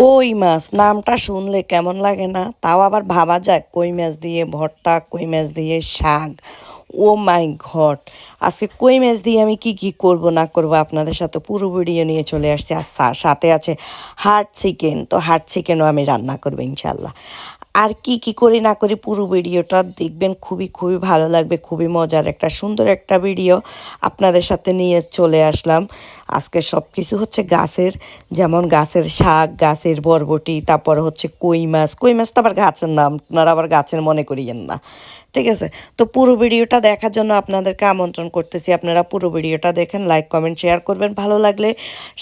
কই মাছ? নামটা শুনলে কেমন লাগে না? তাও আবার ভাবা যায়, কই মাছ দিয়ে ভর্তা, কই মাছ দিয়ে শাক। ও মাই ঘট আজকে কই মাছ দিয়ে আমি কি কি করব না করব আপনাদের সাথে পুরো ভিডিও নিয়ে চলে আসছি। আর সাথে আছে হার্ট চিকেন। তো হার্ট চিকেনও আমি রান্না করব ইনশাল্লাহ আর কি কি করি না করি পুরো ভিডিওটা দেখবেন। খুবই খুবই ভালো লাগবে, খুবই মজার একটা, সুন্দর একটা ভিডিও আপনাদের সাথে নিয়ে চলে আসলাম। আজকে সব কিছু হচ্ছে গাছের, যেমন গাছের শাক, গাছের বরবটি, তারপর হচ্ছে কই মাছ কই মাছ তো আবার গাছের নাম, আপনারা আবার গাছের মনে করিয়েন না। ঠিক আছে? তো পুরো ভিডিওটা দেখার জন্য আপনাদেরকে আমন্ত্রণ করতেছি। আপনারা পুরো ভিডিওটা দেখেন লাইক কমেন্ট শেয়ার করবেন। ভালো লাগলে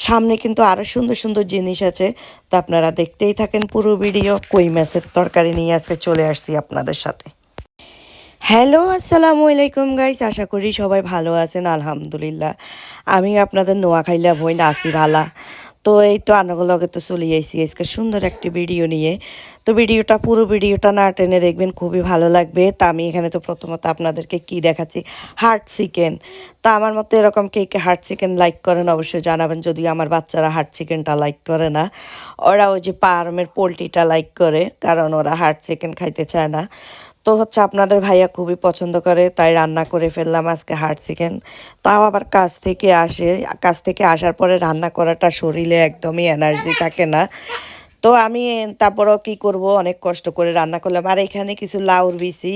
সামনে কিন্তু আরও সুন্দর সুন্দর জিনিস আছে। তো আপনারা দেখতেই থাকেন পুরো ভিডিও। কই মাছের তরকারি নিয়ে আজকে চলে আসছি আপনাদের সাথে। হ্যালো আসসালামু আলাইকুম গাইস আশা করি সবাই ভালো আছেন, আলহামদুলিল্লাহ। আমি আপনাদের নোয়াখাইলা বই নাসি ভালা তো এই তো আনাগুলোকে তো চলে আইসি। আজকে সুন্দর একটি ভিডিও নিয়ে। তো ভিডিওটা পুরো ভিডিওটা না টেনে দেখবেন, খুবই ভালো লাগবে। তা আমি এখানে তো প্রথমত আপনাদেরকে কি দেখাচ্ছি? হার্ট চিকেন তা আমার মতো এরকম কে কে হার্ট চিকেন লাইক করেন অবশ্যই জানাবেন। যদিও আমার বাচ্চারা হার্ট চিকেনটা লাইক করে না। ওরা ওই যে পারমের পোলট্রিটা লাইক করে, কারণ ওরা হার্ট চিকেন খাইতে চায় না। তো হচ্ছে আপনাদের ভাইয়া খুবই পছন্দ করে, তাই রান্না করে ফেললাম আজকে হার্ড চিকেন তাও আবার কাজ থেকে আসে, কাজ থেকে আসার পরে রান্না করাটা শরীরে একদমই এনার্জি থাকে না। তো আমি তারপরও কি করব? অনেক কষ্ট করে রান্না করলাম। আর এখানে কিছু লাউর বিচি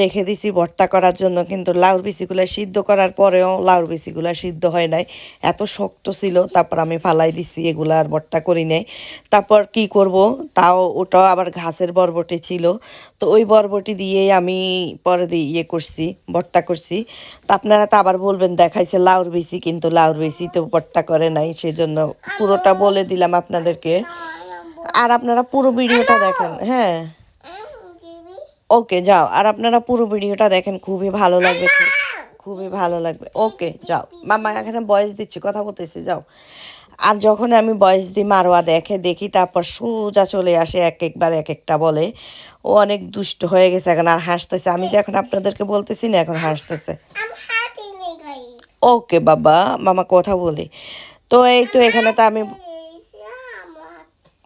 রেখে দিছি ভর্তা করার জন্য। কিন্তু লাউর বিচিগুলো সিদ্ধ করার পরেও লাউর বিচিগুলো সিদ্ধ হয় নাই। এত শক্ত ছিল, তারপর আমি ফালাই দিছি এগুলো আর ভর্তা করি নাই। তারপর কি করব? তাও ওটাও আবার ঘাসের বরবটি ছিল। তো ওই বরবটি দিয়েই আমি পরে দিয়ে ইয়ে করছি, ভর্তা করছি। তো আপনারা তো আবার বলবেন, দেখাইছে লাউর বিচি, কিন্তু লাউর বিচি তো ভর্তা করে নাই। সেজন্য পুরোটা বলে দিলাম আপনাদেরকে। আর আপনারা পুরো ভিডিওটা দেখেন হ্যাঁ। ওকে, যাও। আর আপনারা পুরো ভিডিওটা দেখেন, খুবই ভালো লাগবে, খুবই ভালো লাগবে। ওকে, যাও। মামা, এখানে বয়স দিচ্ছি, কথা বলতেছি, যাও। আর যখন আমি বয়স দিই, মারোয়া দেখে, দেখি তারপর সোজা চলে আসে, এক একবার এক একটা বলে। ও অনেক দুষ্ট হয়ে গেছে এখন, আর হাসতেছে। আমি যে এখন আপনাদেরকে বলতেছি না, এখন হাসতেছে. ওকে, বাবা, মামা কথা বলি। তো এই তো এখানে তো আমি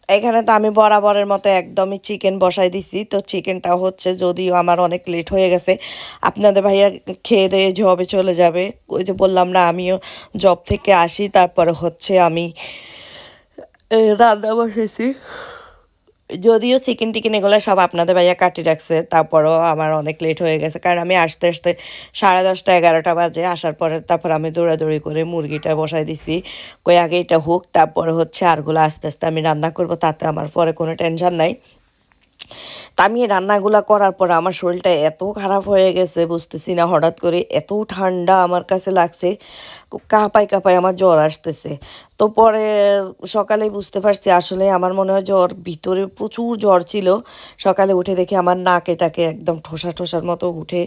এখানে তো আমি বরাবরের মতো একদমই চিকেন বসাই দিছি। তো চিকেনটা হচ্ছে যদিও আমার অনেক লেট হয়ে গেছে, আপনাদের ভাইয়া খেয়ে দিয়ে জবে চলে যাবে। ওই যে বললাম না, আমিও জব থেকে আসি, তারপরে হচ্ছে আমি রান্না বসেছি যদিও চিকেন টিকেন এগুলো সব আপনাদের ভাইয়া কাটি রাখছে, তারপরও আমার অনেক লেট হয়ে গেছে। কারণ আমি আসতে আসতে সাড়ে দশটা, এগারোটা বাজে, আসার পরে তারপর আমি দৌড়াদৌড়ি করে মুরগিটা বসাই দিছি। কই আগে এটা হোক, তারপরে হচ্ছে আরগুলো আস্তে আস্তে আমি রান্না করব, তাতে আমার পরে কোনো টেনশন নাই। তা আমি রান্নাগুলো করার পর আমার শরীরটা এত খারাপ হয়ে গেছে, বুঝতেছি না, হঠাৎ করে এত ঠান্ডা আমার কাছে লাগছে কাঁপায় কাঁপায় আমার জ্বর আসতেছে। তো পরে সকালে বুঝতে পারছি আসলে আমার মনে হয় জ্বর, ভিতরে প্রচুর জ্বর ছিল, সকালে উঠে দেখি আমার নাকে টাকে একদম ঠোসা ঠোসার মতো উঠে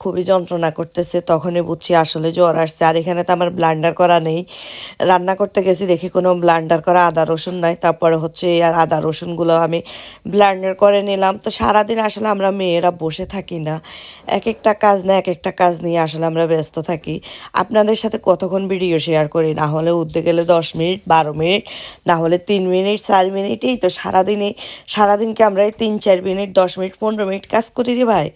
খুবই যন্ত্রণা করতেছে, তখনই বুঝছি আসলে জ্বর আসছে। আর এখানে তো আমার ব্লান্ডার করা নেই। রান্না করতে গেছি, দেখি কোনো ব্লান্ডার করা আদা, রসুন নাই। তারপরে হচ্ছে আর আদা, রসুনগুলো আমি ব্লান্ডার করে নিলাম। তো সারাদিন আসলে আমরা মেয়েরা বসে থাকি না। এক একটা কাজ না এক একটা কাজ নিয়ে আসলে আমরা ব্যস্ত থাকি। আপনাদের সাথে কতক্ষণ ভিডিও শেয়ার করি? না হলে উঠতে গেলে দশ মিনিট, বারো মিনিট, না হলে তিন মিনিট, চার মিনিটেই তো সারাদিনে সারাদিনকে আমরা এই তিন, চার মিনিট, দশ মিনিট, পনেরো মিনিট কাজ করি রে ভাই।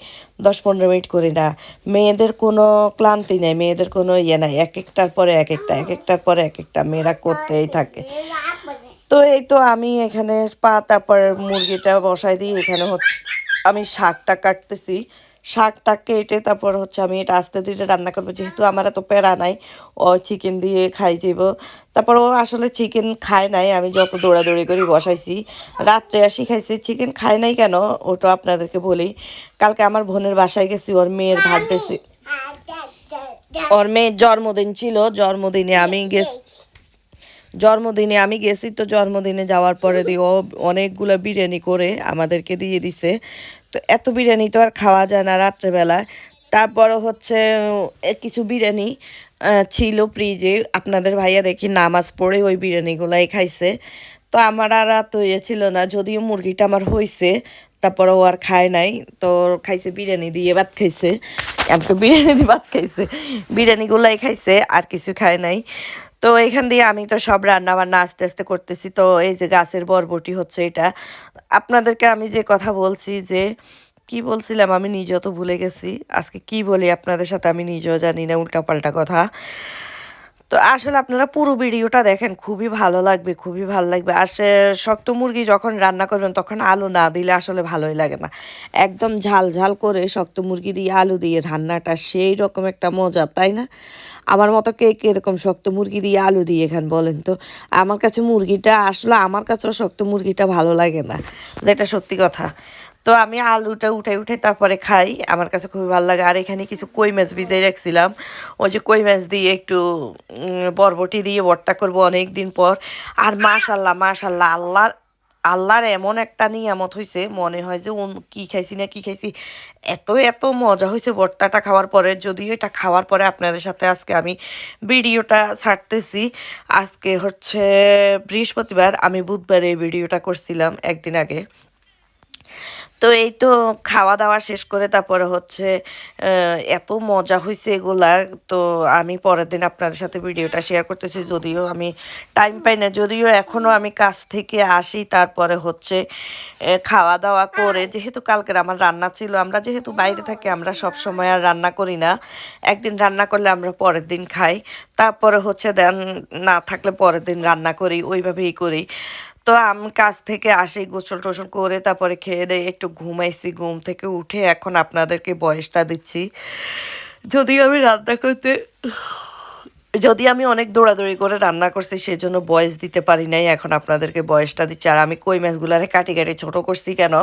দশ, পনেরো মিনিট করি না। মেয়েদের কোনো ক্লান্তি নেই, মেয়েদের কোনো ইয়ে নাই। এক একটার পরে এক একটা, এক একটার পরে এক একটা, মেয়েরা করতেই থাকে। তো এই তো আমি এখানে পা, তারপর মুরগিটা বসাই দিই, এখানে হচ্ছে আমি শাকটা কাটতেছি। শাকটা কেটে তারপর হচ্ছে আমি এটা আস্তে ধীরে রান্না করব। যেহেতু আমার এত প্যারা নাই, ও চিকেন দিয়ে খাই যাব তারপর ও আসলে চিকেন খায় নাই, আমি যত দৌড়াদৌড়ি করে বসাইছি। রাত্রে আসি খাইছি চিকেন খায় নাই কেন? ওটা আপনাদেরকে বলি। কালকে আমার বোনের বাসায় গেছি, ওর মেয়ের ভাত বেশি ওর মেয়ের জন্মদিন ছিল, জন্মদিনে আমি গেছি। জন্মদিনে আমি গেছি, তো জন্মদিনে যাওয়ার পরে দিয়ে ও অনেকগুলো বিরিয়ানি করে আমাদেরকে দিয়ে দিছে। তো এত বিরিয়ানি তো আর খাওয়া যায় না রাত্রেবেলায়। তারপরে হচ্ছে কিছু বিরিয়ানি ছিল ফ্রিজে আপনাদের ভাইয়া দেখি নামাজ পড়ে ওই বিরিয়ানিগুলাই খাইছে। তো আমার আর এত ইয়ে ছিল না, যদিও মুরগিটা আমার হয়েছে তারপরে ও আর খায় নাই। তো খাইছে বিরিয়ানি দিয়ে ভাত খাইছে। এমনকি বিরিয়ানি দিয়ে ভাত খাইছে। বিরিয়ানিগুলাই খাইছে, আর কিছু খায় নাই। তো এখান দিয়ে আমি তো সব রান্না বান্না আস্তে আস্তে করতেছি। তো এই যে গাছের বরবটি হচ্ছে এটা। আপনাদেরকে আমি যে কথা বলছি যে, কি বলছিলাম আমি নিজেও তো ভুলে গেছি। আজকে কি বলি আপনাদের সাথে আমি নিজেও জানি না, উল্টাপাল্টা কথা। তো আসলে আপনারা পুরো ভিডিওটা দেখেন, খুবই ভালো লাগবে, খুবই ভালো লাগবে। আর সে শক্ত মুরগি যখন রান্না করবেন, তখন আলু না দিলে আসলে ভালোই লাগে না। একদম ঝাল ঝাল করে শক্ত মুরগি দিয়ে আলু দিয়ে রান্নাটা সেই রকম একটা মজা, তাই না? আমার মতো কে এরকম শক্ত মুরগি দিয়ে আলু দিয়ে এখান বলেন তো? আমার কাছে মুরগিটা, আসলে আমার কাছেও শক্ত মুরগিটা ভালো লাগে না। যেটা সত্যি কথা। তো আমি আলুটা উঠে উঠে তারপরে খাই। আমার কাছে খুবই ভালো লাগে। আর এখানে কিছু কই মাছ ভিজিয়ে রাখছিলাম। ওই যে কই মাছ দিয়ে একটু বরবটি দিয়ে ভর্তা করব অনেক দিন পর। আর মাশাল্লাহ মাশাল্লাহ, আল্লাহর আল্লাহর এমন একটা নিয়ামত হয়েছে মনে হয় যে কি খাইছি না কি খাইছি। এত এত মজা হয়েছে ভর্তাটা খাওয়ার পরে। যদিও এটা খাওয়ার পরে আপনাদের সাথে আজকে আমি ভিডিওটা ছাড়তেছি। আজকে হচ্ছে বৃহস্পতিবার। আমি বুধবার এই ভিডিওটা করছিলাম একদিন আগে। তো এই তো খাওয়া দাওয়া শেষ করে তারপরে হচ্ছে এত মজা হয়েছে এগুলা। তো আমি পরের দিন আপনাদের সাথে ভিডিওটা শেয়ার করতেছি। যদিও আমি টাইম পাই না, যদিও এখনও আমি কাজ থেকে আসি, তারপরে হচ্ছে খাওয়া দাওয়া করে যেহেতু কালকের আমার রান্না ছিল, আমরা যেহেতু বাইরে থাকি, আমরা সব সময় আর রান্না করি না। একদিন রান্না করলে আমরা পরের দিন খাই। তারপরে হচ্ছে দেন না থাকলে পরের দিন রান্না করি, ওইভাবেই করি। তো আমি কাজ থেকে আসি, গোসল টোসল করে তারপরে খেয়ে দিয়ে একটু ঘুমাইছি, ঘুম থেকে উঠে এখন আপনাদেরকে বয়সটা দিচ্ছি। যদি আমি রান্না করতে যদি আমি অনেক দৌড়াদৌড়ি করে রান্না করছি, সেজন্য বয়স দিতে পারি নাই, এখন আপনাদেরকে বয়সটা দিচ্ছি। আর আমি কই মাছগুলারে কাটি কাটি ছোটো করছি কেন?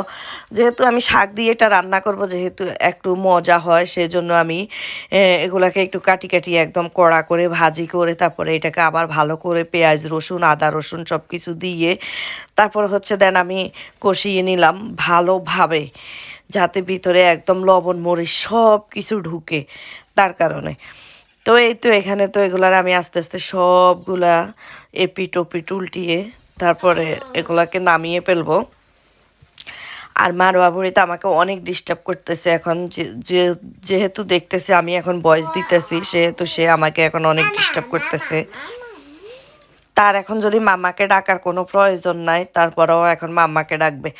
যেহেতু আমি শাক দিয়ে এটা রান্না করব, যেহেতু একটু মজা হয়, সেজন্য আমি এগুলাকে একটু কাটি কাটি একদম কড়া করে ভাজি করে তারপরে এটাকে আবার ভালো করে পেঁয়াজ, রসুন, আদা, রসুন সব কিছু দিয়ে তারপর হচ্ছে দেন আমি কষিয়ে নিলাম ভালোভাবে, যাতে ভিতরে একদম লবণ মরিচ সব কিছু ঢুকে তার কারণে। তো এই তো এখানে তো এগুলার আমি আস্তে আস্তে সবগুলা এপি ওপিট টুলটিয়ে তারপরে এগুলাকে নামিয়ে ফেলব। আর মার বাবুরি তো আমাকে অনেক ডিস্টার্ব করতেছে এখন যেহেতু দেখতেছে আমি এখন বয়স দিতেছি, সেহেতু সে আমাকে এখন অনেক ডিস্টার্ব করতেছে। তার এখন যদি মামাকে ডাকার কোনো প্রয়োজন নাই, তারপরেও এখন মামাকে ডাকবে।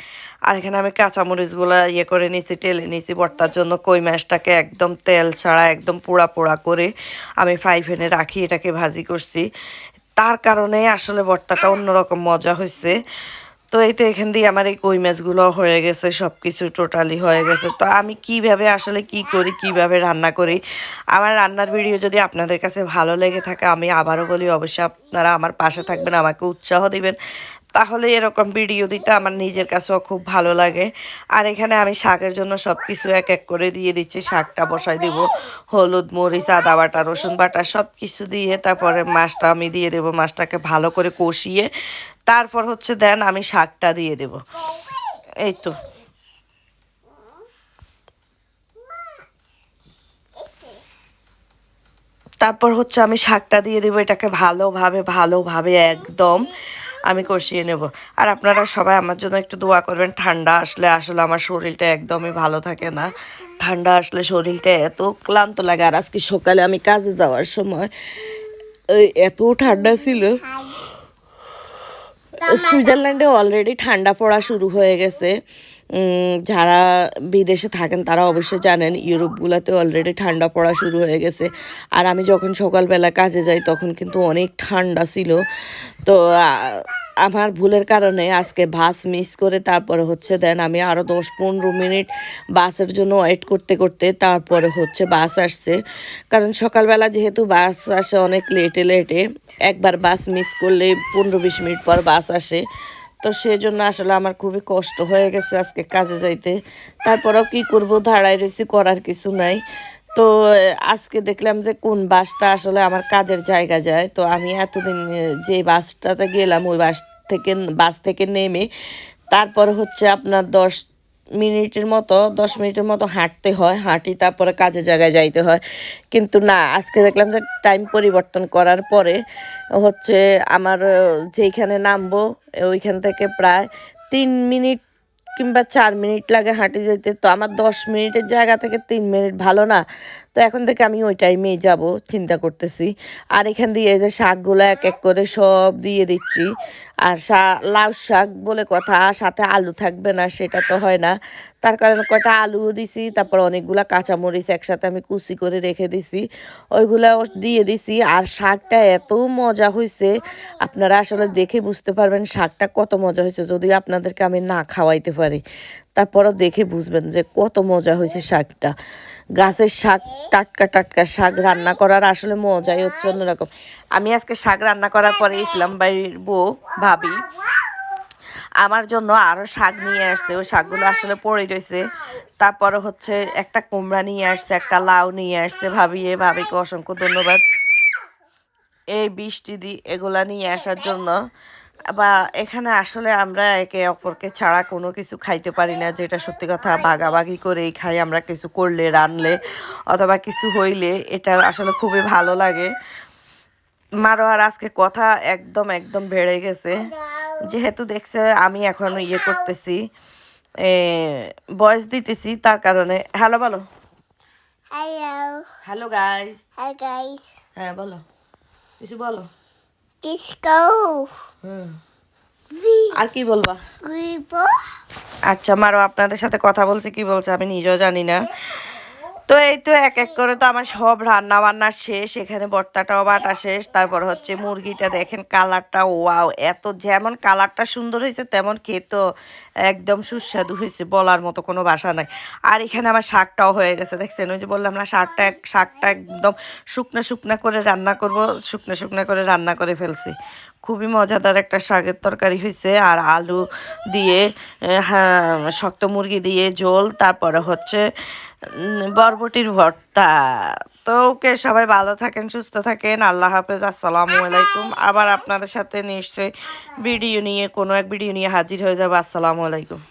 আর এখানে আমি কাঁচামরিচগুলো ইয়ে করে নিছি, টেলে নিছি, বর্তার জন্য কই মাছটাকে একদম তেল ছাড়া, একদম পোড়া পোড়া করে আমি ফ্রাই প্যানে রাখি, এটাকে ভাজি করছি। তার কারণে আসলে বর্তাটা অন্যরকম মজা হয়েছে তো এই তো এখান দিয়ে আমার এই কই মাছগুলো হয়ে গেছে সব কিছু টোটালি হয়ে গেছে। তো আমি কীভাবে আসলে কি করি, কীভাবে রান্না করি? আমার রান্নার ভিডিও যদি আপনাদের কাছে ভালো লেগে থাকে, আমি আবারও বলি অবশ্যই আপনারা আমার পাশে থাকবেন, আমাকে উৎসাহ দিবেন। তাহলে এরকম ভিডিও দিতে আমার নিজের কাছেও খুব ভালো লাগে। আর এখানে আমি শাকের জন্য সব কিছু এক এক করে দিয়ে দিচ্ছি। শাকটা বসাই দিব, হলুদ, মরিচ, আদা বাটা, রসুন বাটা সব কিছু দিয়ে তারপরে মাছটা আমি দিয়ে দেবো। মাছটাকে ভালো করে কষিয়ে তারপর হচ্ছে দেন আমি শাকটা দিয়ে দেব। এই তো। তারপর হচ্ছে আমি শাকটা দিয়ে দেবো, এটাকে ভালোভাবে ভালোভাবে একদম আমি কষিয়ে নেব। আর আপনারা সবাই আমার জন্য একটু দোয়া করবেন, ঠান্ডা আসলে আসলে আমার শরীরটা একদমই ভালো থাকে না। ঠান্ডা আসলে শরীরটা এত ক্লান্ত লাগে, আর আজকে সকালে আমি কাজে যাওয়ার সময় এত ঠান্ডা ছিল। সুইজারল্যান্ডে অলরেডি ঠান্ডা পড়া শুরু হয়ে গেছে। যারা বিদেশে থাকেন তারা অবশ্যই জানেন ইউরোপগুলোতে অলরেডি ঠান্ডা পড়া শুরু হয়ে গেছে। আর আমি যখন সকালবেলা কাজে যাই তখন কিন্তু অনেক ঠান্ডা ছিল। তো আমার ভুলের কারণে আজকে বাস মিস করে তারপরে হচ্ছে দেন আমি আরও দশ পনেরো মিনিট বাসের জন্য ওয়েট করতে করতে তারপরে হচ্ছে বাস আসছে। কারণ সকালবেলা যেহেতু বাস আসে অনেক লেটে লেটে একবার বাস মিস করলে পনেরো, বিশ মিনিট পর বাস আসে। তো সেজন্য আসলে আমার খুবই কষ্ট হয়ে গেছে আজকে কাজে যাইতে। তারপরেও কি করব? ধারায় রয়েছি করার কিছু নাই। তো আজকে দেখলাম যে কোন বাসটা আসলে আমার কাজের জায়গা যায়। তো আমি এতদিন যে বাসটাতে গেলাম, ওই বাস থেকে বাস থেকে নেমে, তারপর হচ্ছে আপনার দশ মিনিটের মতো, দশ মিনিটের মতো হাঁটতে হয়, হাঁটি তারপরে কাজের জায়গায় যাইতে হয়। কিন্তু না, আজকে দেখলাম যে টাইম পরিবর্তন করার পরে হচ্ছে আমার, যেইখানে নামবো, ওইখান থেকে প্রায় তিন মিনিট কিংবা চার মিনিট লাগে হাঁটে যেতে। তো আমার দশ মিনিটের জায়গা থেকে তিন মিনিট ভালো না। তো এখন থেকে আমি ওই টাইমেই যাব, চিন্তা করতেছি। আর এখান দিয়ে এই যে শাকগুলো এক এক করে সব দিয়ে দিচ্ছি। আর লাউ শাক বলে কথা, সাথে আলু থাকবে না, সেটা তো হয় না। তার কারণে কয়টা আলুও দিছি, তারপর অনেকগুলা কাঁচামরিচ একসাথে আমি কুচি করে রেখে দিছি, ওইগুলা দিয়ে দিছি। আর শাকটা এত মজা হয়েছে আপনারা আসলে দেখে বুঝতে পারবেন শাকটা কত মজা হয়েছে যদি আপনাদেরকে আমি না খাওয়াইতে পারি। তারপরও দেখে বুঝবেন যে কত মজা হয়েছে শাকটা। গাছের শাক, টাটকা টাটকা শাক রান্না করার আসলে মজাই হচ্ছে অন্যরকম। আমি আজকে শাক রান্না করার পরে ইসলাম বাড়ির বউ, ভাবি। আমার জন্য আরও শাক নিয়ে আসছে। ওই শাকগুলো আসলে পড়ে রয়েছে। তারপরে হচ্ছে একটা কুমড়া নিয়ে আসছে, একটা লাউ নিয়ে আসছে। ভাবিয়ে ভাবিকে অসংখ্য ধন্যবাদ। এই বৃষ্টি দি, এগুলা নিয়ে আসার জন্য বা এখানে আসলে আমরা একে অপরকে ছাড়া কোনো কিছু খাইতে পারি না যেটা সত্যি কথা ভাগাভাগি করেই খাই আমরা কিছু করলে রানলে অথবা কিছু হইলে এটা আসলে খুবই ভালো লাগে। মারো আর আজকে কথা একদম একদম বেড়ে গেছে। যেহেতু দেখছে আমি এখন ইয়ে করতেছি বয়স দিতেছি তার কারণে। হ্যালো বলো। Hello. Hello guys guys. হ্যাঁ বলো। কিছু বলো। We আর কি বলবা? আচ্ছা মারো আপনাদের সাথে কথা বলছে কি বলছে আমি নিজেও জানি না। তো এই তো এক এক করে তো আমার সব রান্না বান্না শেষ এখানে বর্তাটাও বাটা শেষ তারপর হচ্ছে মুরগিটা দেখেন কালারটা ওয়াও এত যেমন কালারটা সুন্দর হয়েছে তেমন খেতেও একদম সুস্বাদু হয়েছে বলার মতো কোনো বাসা নাই। আর এখানে আমার শাকটাও হয়ে গেছে দেখছেন? ওই যে বললাম না শাকটা শাকটা একদম শুকনো শুকনো করে রান্না করব শুকনো শুকনো করে রান্না করে ফেলছি। খুবই মজাদার একটা শাকের তরকারি হয়েছে আর আলু দিয়ে শক্ত মুরগি দিয়ে ঝোল, তারপরে হচ্ছে বরবটির ভর্তা। তো ওকে সবাই ভালো থাকেন, সুস্থ থাকেন। আল্লাহ হাফেজ, আসসালামু আলাইকুম। আবার আপনাদের সাথে নিশ্চয়ই ভিডিও নিয়ে, কোনো এক ভিডিও নিয়ে হাজির হয়ে যাব। আসসালামু আলাইকুম।